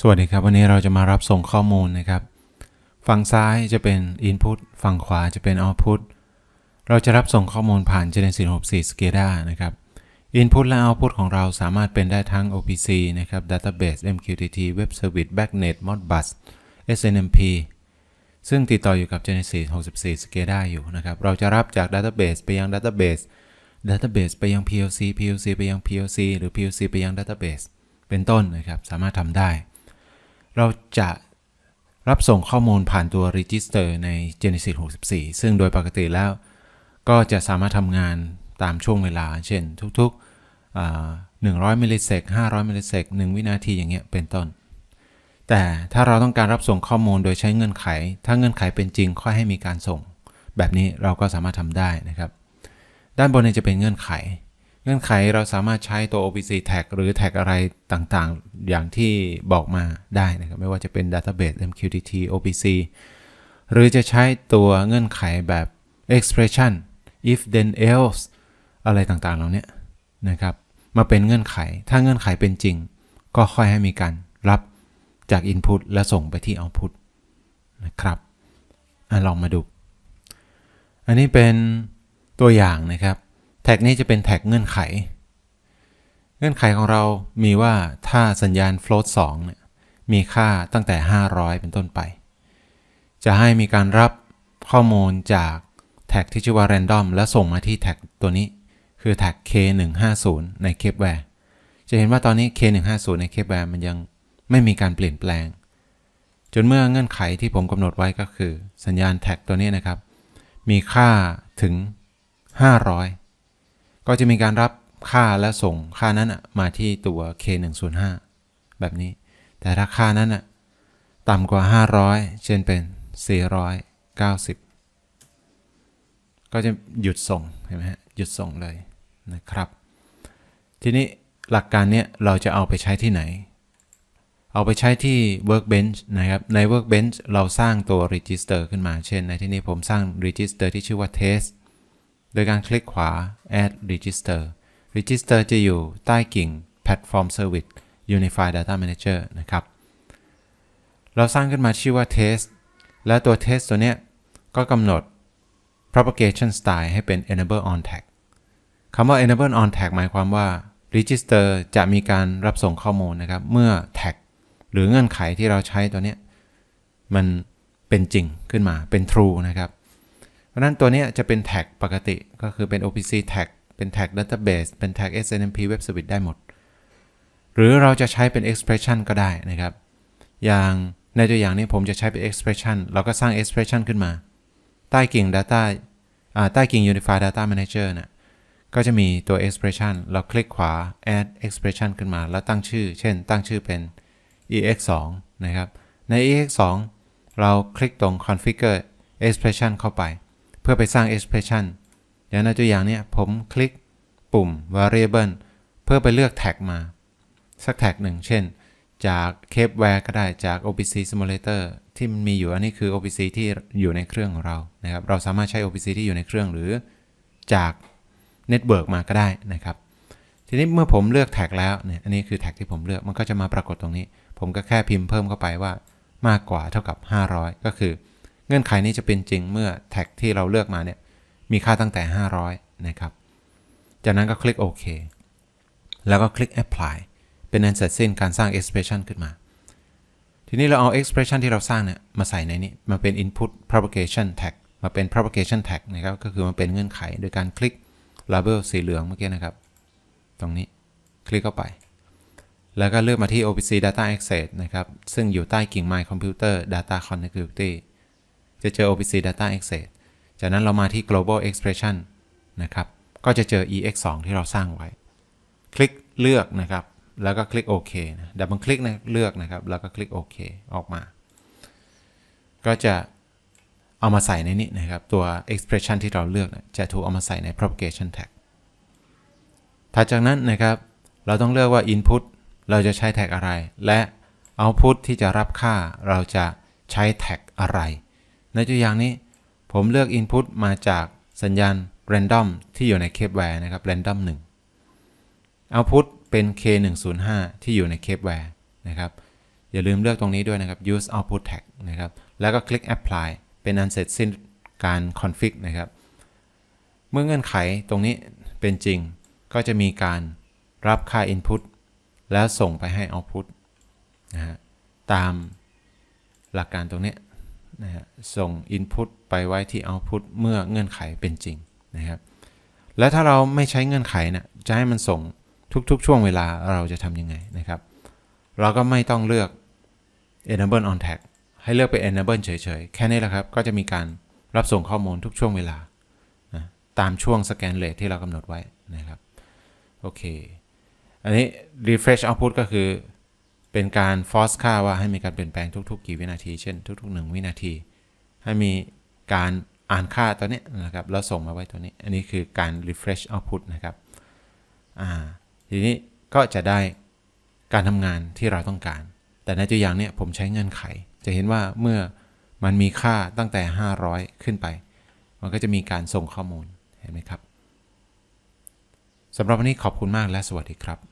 สวัสดีครับ วันนี้เราจะมารับส่งข้อมูลนะครับ ฝั่งซ้ายจะเป็น Input ฝั่งขวาจะเป็น Output เราจะรับส่งข้อมูลผ่าน Genesis 64 SCADA นะครับ Input และ Output ของเราสามารถเป็นได้ทั้ง OPC นะครับ Database MQTT Web Service Backnet Modbus SNMP ซึ่งติดต่ออยู่กับ Genesis 64 SCADA อยู่นะครับ เราจะรับจาก Database ไปยัง Database Database ไปยัง PLC PLC ไปยัง PLC หรือ PLC ไปยัง Database เป็นต้นนะครับ สามารถทำได้ เราจะรับส่งข้อมูลผ่านตัว Register ใน Genesis 64 ซึ่งโดยปกติแล้ว ก็จะสามารถทำงานตามช่วงเวลา เช่นทุกๆอ่า100มิลลิเซก500มิลลิเซก1วินาทีอย่างเงี้ยเป็นต้น แต่ถ้าเราต้องการรับส่งข้อมูลโดยใช้เงื่อนไข ถ้าเงื่อนไขเป็นจริงค่อยให้มีการส่ง แบบนี้เราก็สามารถทำได้นะครับ ด้านบนนี่ยจะเป็นเงื่อนไข เงื่อนไขเราสามารถใช้ตัว OPC tag หรือ tag อะไรต่างๆ อย่างที่บอกมาได้นะครับไม่ว่าจะเป็น database MQTT OPC หรือจะใช้ตัวเงื่อนไขแบบ expression if then else อะไรต่างๆ เหล่านี้นะครับ มาเป็นเงื่อนไข ถ้าเงื่อนไขเป็นจริง ก็ค่อยให้มีการรับจาก input และส่งไปที่ output นะครับอลองมาดู อันนี้เป็นตัวอย่างนะครับ ท็กนี้จะเป็นแท็กเงื่อนไข เงื่อนไขของเรามีว่าถ้าสัญญาณ float 2เนี่ยมีค่าตั้งแต่ 500 เป็นต้นไป จะให้มีการรับข้อมูลจากแท็กที่ชื่อว่า random แล้วส่งมาที่แท็กตัวนี้ คือแท็ก k150 ใน capware จะเห็นว่าตอนนี้ k150 ใน capware มันยังไม่มีการเปลี่ยนแปลง จนเมื่อเงื่อนไขที่ผมกำหนดไว้ก็คือ สัญญาณแท็กตัวนี้นะครับ มีค่าถึง 500 ก็จะมีการรับค่าและส่งค่านั้นมาที่ตัว K105 แบบนี้ แต่ถ้าค่านั้นต่ำกว่า 500 เช่นเป็น 490 ก็จะหยุดส่งเห็นไหมฮะหยุดส่งเลยนะครับ ทีนี้หลักการเนี้ยเราจะเอาไปใช้ที่ไหน เอาไปใช้ที่ workbench นะครับ ใน workbench เราสร้างตัว register ขึ้นมา เช่น ในที่นี้ผมสร้าง register ที่ชื่อว่า test โดยการคลิกขวา add register register จะอยู่ใต้กิ่ง platform service unified data manager นะครับ เราสร้างขึ้นมาชื่อว่า test และตัว test ตัวเนี้ยก็กำหนด propagation style ให้เป็น enable on tag คำว่า enable on tag หมายความว่า register จะมีการรับส่งข้อมูลนะครับ เมื่อ tag หรือเงื่อนไขที่เราใช้ตัวเนี้ยมันเป็นจริงขึ้นมาเป็น true นะครับ ราะนั้นตัวนี้จะเป็นแท็กปกติก็คือเป็น OPC tag เป็นแท็ก database เป็นแท็ก SNMP web service ได้หมด หรือเราจะใช้เป็น expression ก็ได้นะครับ อย่างในตัวอย่างนี้ผมจะใช้เป็น expression เราก็สร้าง expression ขึ้นมา ใต้กิ่ง data ใต้กิ่ง unified data manager นะก็จะมีตัว expression เราคลิกขวา add expression ขึ้นมา แล้วตั้งชื่อ เช่น ตั้งชื่อเป็น ex2 นะครับ ใน ex2 เราคลิกตรง configure expression เข้าไป พื่อไปสร้าง expression อย่างในตัวอย่างเนี้ยผมคลิกปุ่ม variable เพื่อไปเลือกแท็กมา สักแท็กหนึ่ง เช่น จาก Capeware ก็ได้จาก OPC Simulator ที่มันมีอยู่อันนี้คือ OPC ที่อยู่ในเครื่องของเรานะครับ เราสามารถใช้ OPC ที่อยู่ในเครื่องหรือจาก Network มาก็ได้นะครับ ทีนี้เมื่อผมเลือกแท็กแล้วเนี่ยอันนี้คือแท็กที่ผมเลือกมันก็จะมาปรากฏตรงนี้ ผมก็แค่พิมพ์เพิ่มเข้าไปว่ามากกว่าเท่ากับ 500 ก็คือ เงื่อนไขนี้จะเป็นจริงเมื่อแท็กที่เราเลือกมาเนี่ยมีค่าตั้งแต่ 500 นะครับ จากนั้นก็คลิกโอเคแล้วก็คลิก apply เป็นอันเสร็จสิ้นการสร้าง expression ขึ้นมา ทีนี้เราเอา expression ที่เราสร้างเนี่ยมาใส่ในนี้ มาเป็น input propagation tag มาเป็น propagation tag นะครับ ก็คือมาเป็นเงื่อนไขโดยการคลิก label สีเหลืองเมื่อกี้นะครับ ตรงนี้คลิกเข้าไป แล้วก็เลือกมาที่ OPC Data Access นะครับ ซึ่งอยู่ใต้กิ่ง My Computer Data Connectivity จะเจอ OPC Data Access จากนั้นเรามาที่ global expression นะครับ ก็จะเจอ ex2 ที่เราสร้างไว้ คลิกเลือกนะครับ แล้วก็คลิกโอเคนะดับเบิลคลิกนะเลือกนะครับ แล้วก็คลิกโอเคออกมา ก็จะเอามาใส่ในนี้นะครับ ตัว expression ที่เราเลือกนะจะถูกเอามาใส่ใน propagation tag ถัดจากนั้นนะครับ เราต้องเลือกว่า input เราจะใช้แท็กอะไร และ output ที่จะรับค่าเราจะใช้แท็กอะไร ในตัวอย่างนี้ ผมเลือก Input มาจากสัญญาณ Random ที่อยู่ใน Capeware นะครับ Random 1 Output เป็น K105 ที่อยู่ใน Capeware นะครับ อย่าลืมเลือกตรงนี้ด้วยนะครับ use output tag นะครับ แล้วก็คลิก apply เป็นอันเสร็จสิ้นการ config นะครับ เมื่อเงื่อนไขตรงนี้เป็นจริง ก็จะมีการรับค่า input แล้วส่งไปให้ output นะฮะตามหลักการตรงนี้ นะฮะส่ง input ไปไว้ที่ output เมื่อเงื่อนไขเป็นจริงนะครับแล้วถ้าเราไม่ใช้เงื่อนไขนะจะให้มันส่งทุกๆ ช่วงเวลาเราจะทำยังไงนะครับ เราก็ไม่ต้องเลือก enable on tag ให้เลือกไป enable เฉยๆ แค่นี้แหละครับ ก็จะมีการรับส่งข้อมูลทุกช่วงเวลานะตามช่วงสแกนเลทที่เรากำหนดไว้นะครับ โอเค อันนี้ refresh output ก็คือ เป็นการ force ค่าว่าให้มีการเปลี่ยนแปลงทุก ๆ กี่วินาที เช่น ทุก ๆ 1 วินาที ให้มีการอ่านค่าตัวนี้นะครับแล้วส่งมาไว้ตัวนี้ อันนี้คือการ refresh output นะครับอ่าทีนี้ก็จะได้การทำงานที่เราต้องการ แต่ในตัวอย่างเนี้ยผมใช้เงื่อนไข จะเห็นว่าเมื่อมันมีค่าตั้งแต่ 500 ขึ้นไป มันก็จะมีการส่งข้อมูลเห็นไหมครับสำหรับวันนี้ขอบคุณมากและสวัสดีครับ